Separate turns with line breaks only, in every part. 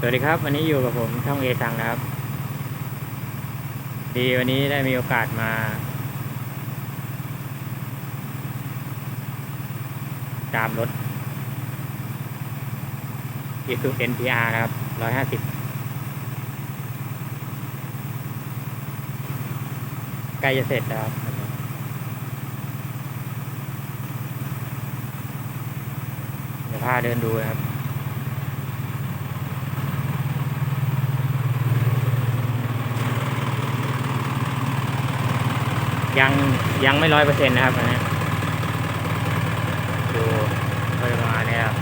สวัสดีครับ วันนี้อยู่กับผมช่องเอซังนะครับ ดีวันนี้ได้มีโอกาสมา ตามรถ i s u NPR นะครับร้อยห้าสิบใกล้จะเสร็จแล้วครับเดี๋ยวพาเดินดูนะครับ ยังยังไม่ร้อยเปอร์เซ็นต์นะครับอันนี้ดูประมาณนี้ครับ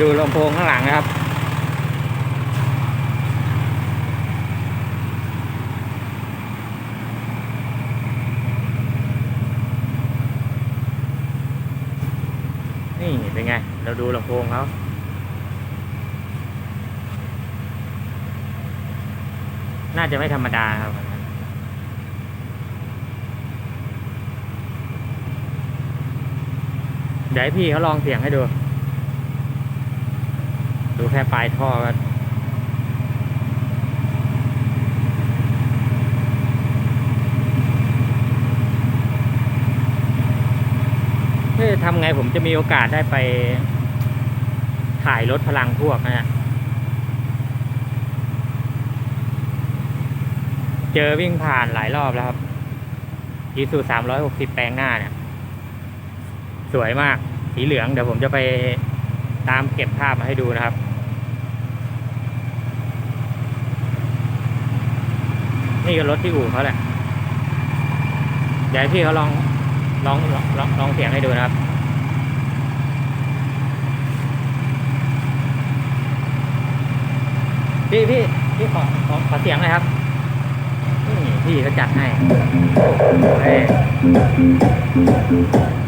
ดูลำโพงข้างหลังนะครับนี่เป็นไง เราดูลำโพงเขา น่าจะไม่ธรรมดาครับอันนั้นเดี๋ยวพี่เขาลองเสียงให้ดู ดูแค่ปลายท่อก็เฮ้ยทำไงผมจะมีโอกาสได้ไปถ่ายรถพลังพวกนะฮะ เจอวิ่งผ่านหลายรอบแล้วครับยีสูสามร้อยหกสิบแปลงหน้าเนี่ย สวยมาก สีเหลือง เดี๋ยวผมจะไปตามเก็บภาพมาให้ดูนะครับ นี่ก็รถที่อู่เขาแหละ เดี๋ยวพี่เขาลองลองลองลองลองเสียงให้ดูนะครับพี่พี่พี่ขอขอขอเสียงหน่อยครับ นี่พี่ก็จัดให้เฮ้ย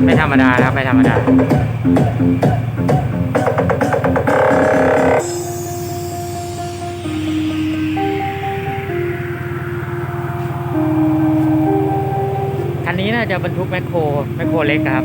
ไม่ธรรมดานะครับ ไม่ธรรมดา คันนี้น่าจะบรรทุกแมคโครแมคโครเล็กครับ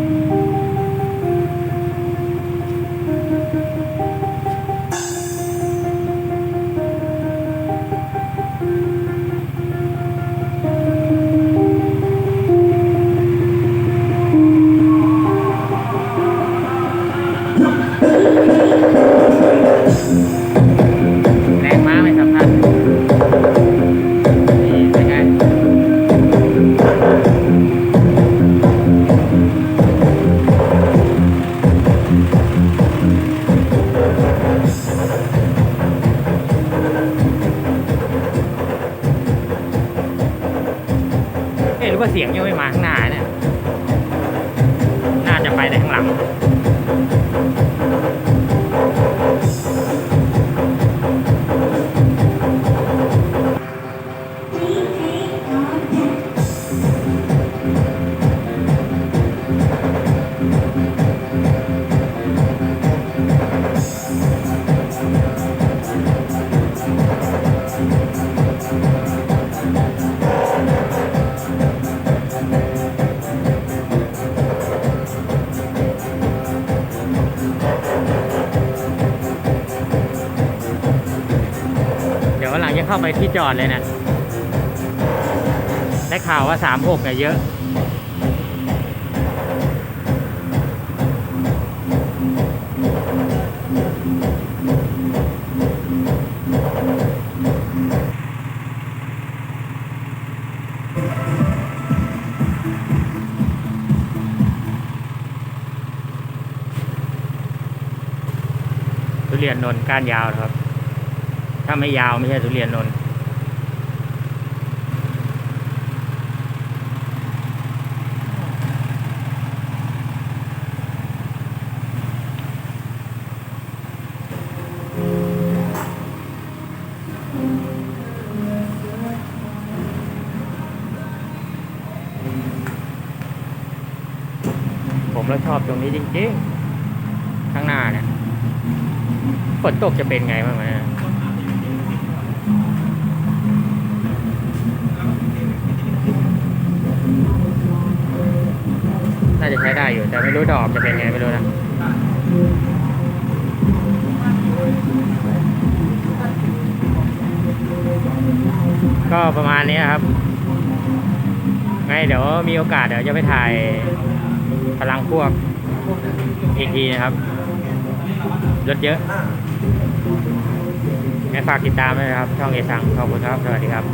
รือว่าเสียงยังไม่มาข้างหน้าเนี่ย น่าจะไปแต่ข้างหลัง เข้าไปที่จอดเลยนะได้ข่าวว่าสามหกเนี่ยเยอะ ทุเรียนนนก้านยาวครับ ถ้าไม่ยาวไม่ใช่ทุเรียนนนผมแล้วชอบตรงนี้จริงๆ ข้างหน้าเนี่ยฝนตกจะเป็นไงบ้างไหม ใช้ได้อยู่ แต่ไม่รู้ดอกจะเป็นไงไม่รู้นะก็ประมาณนี้ครับ ไงเดี๋ยวมีโอกาสเดี๋ยวจะไปถ่ายพลังพวกอีกทีนะครับรถเยอะไงฝากติดตามด้วยนะครับ ช่องเอซังขอบคุณครับ สวัสดีครับ